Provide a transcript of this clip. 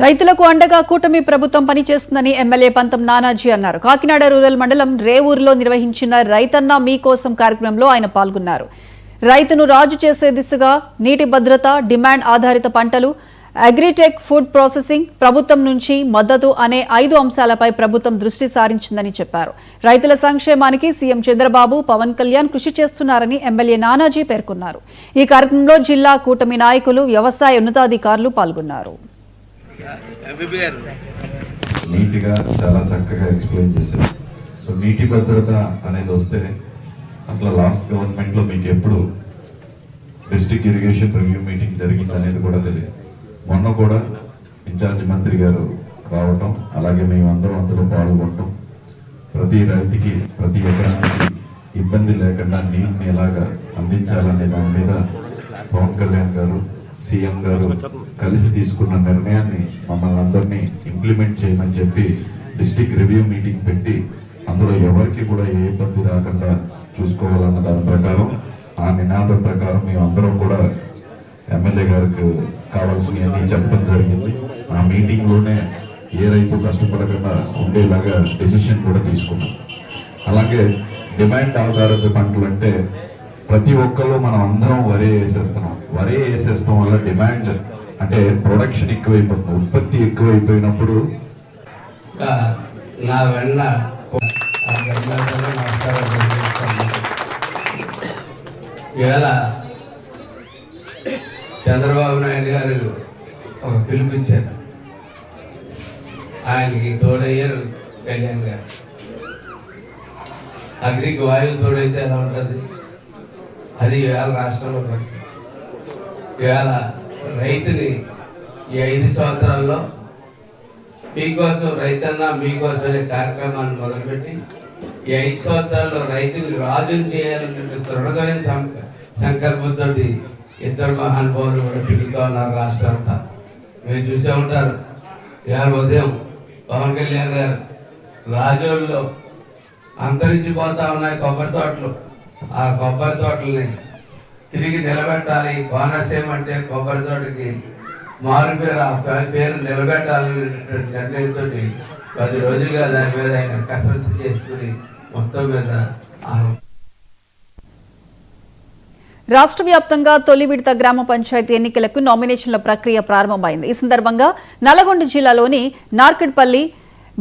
రైతులకు అండగా కూటమి ప్రభుత్వం పనిచేస్తుందని ఎమ్మెల్యే పంతం నానాజీ అన్నారు. కాకినాడ రూరల్ మండలం రేవూరులో నిర్వహించిన రైతన్న మీకోసం కార్యక్రమంలో ఆయన పాల్గొన్నారు. రైతును రాజు చేసే దిశగా నీటి భద్రత డిమాండ్ ఆధారిత పంటలు అగ్రిటెక్ ఫుడ్ ప్రాసెసింగ్ ప్రభుత్వం నుంచి మద్దతు అనే ఐదు అంశాలపై ప్రభుత్వం దృష్టి సారించిందని చెప్పారు. రైతుల సంక్షేమానికి సీఎం చంద్రబాబు పవన్ కళ్యాణ్ కృషి చేస్తున్నారని ఎమ్మెల్యే నానాజీ పేర్కొన్నారు. ఈ కార్యక్రమంలో జిల్లా కూటమి నాయకులు వ్యవసాయ ఉన్నతాధికారులు పాల్గొన్నారు. నీట్గా చాలా చక్కగా ఎక్స్ప్లెయిన్ చేశారు. సో నీటి భద్రత అనేది వస్తే అసలు లాస్ట్ గవర్నమెంట్లో మీకు ఎప్పుడు డిస్టిక్ ఇరిగేషన్ రివ్యూ మీటింగ్ జరిగింది అనేది కూడా తెలియదు. మొన్న కూడా ఇన్ఛార్జ్ మంత్రి గారు రావటం అలాగే మేమందరం అందులో పాల్గొనటం ప్రతి రైతుకి ప్రతి ఎకరానికి ఇబ్బంది లేకుండా నీటిని ఎలాగా అందించాలనే దాని మీద పవన్ కళ్యాణ్ గారు సీఎం గారు కలిసి తీసుకున్న నిర్ణయాన్ని మమ్మల్ని అందరినీ ఇంప్లిమెంట్ చేయమని చెప్పి డిస్టిక్ రివ్యూ మీటింగ్ పెట్టి అందులో ఎవరికి కూడా ఏ ఇబ్బంది రాకుండా చూసుకోవాలన్న దాని ప్రకారం ఆ నినాదం ప్రకారం మేము అందరం కూడా ఎమ్మెల్యే గారికి కావాల్సినవన్నీ చెప్పడం జరిగింది. ఆ మీటింగ్లోనే ఏ రైతు కష్టపడకుండా ఉండేలాగా డెసిషన్ కూడా తీసుకున్నాం. అలాగే డిమాండ్ ఆధారిత పంటలు అంటే ప్రతి ఒక్కరు మనం అందరం వరే వేసేస్తున్నాం. వరే వేసేస్తాం వల్ల డిమాండ్ అంటే ప్రొడక్షన్ ఎక్కువైపోతుంది. ఉత్పత్తి ఎక్కువైపోయినప్పుడు నా వెళ్ళ ఇవాళ చంద్రబాబు నాయుడు గారు ఒక పిలుపుచ్చారు ఆయనకి తోడయ్యారు కళ్యాణ్ గారు. అగ్నికి వాయువు తోడైతే ఎలా ఉంటుంది? అది ఇవాళ రాష్ట్రంలో పరిస్థితి ఇవాళ రైతుని ఈ ఐదు సంవత్సరాల్లో మీకోసం రైతన్న మీకోసం అనే కార్యక్రమాన్ని మొదలుపెట్టి ఈ ఐదు సంవత్సరాల్లో రైతుని రాజుని చేయాలనే దృఢమైన సంక సంకల్పంతో ఇద్దరు మహానుభావులు కూడా తిరుగుతూ ఉన్నారు రాష్ట్రం అంతా. మీరు చూసే ఉంటారు. ఇవాళ ఉదయం పవన్ కళ్యాణ్ గారు రాజోల్లో అంతరించిపోతా ఉన్నాయి కొబ్బరి తోటలు. ఆ కొబ్బరి తోటల్ని తిరిగి నిలబెట్టాలి. కోనసీమ అంటే కొబ్బరి తోటకి మారు పేరు ఆ పేరు నిలబెట్టాలనే నిర్ణయంతో పది రోజులుగా దాని మీద ఆయన కసరత్తు చేసుకుని మొత్తం మీద రాష్ట్ర వ్యాప్తంగా తొలి విడత గ్రామ పంచాయతీ ఎన్నికలకు నామినేషన్ల ప్రక్రియ ప్రారంభమైంది. ఈ సందర్భంగా నల్గొండ జిల్లాలోని నార్కెట్పల్లి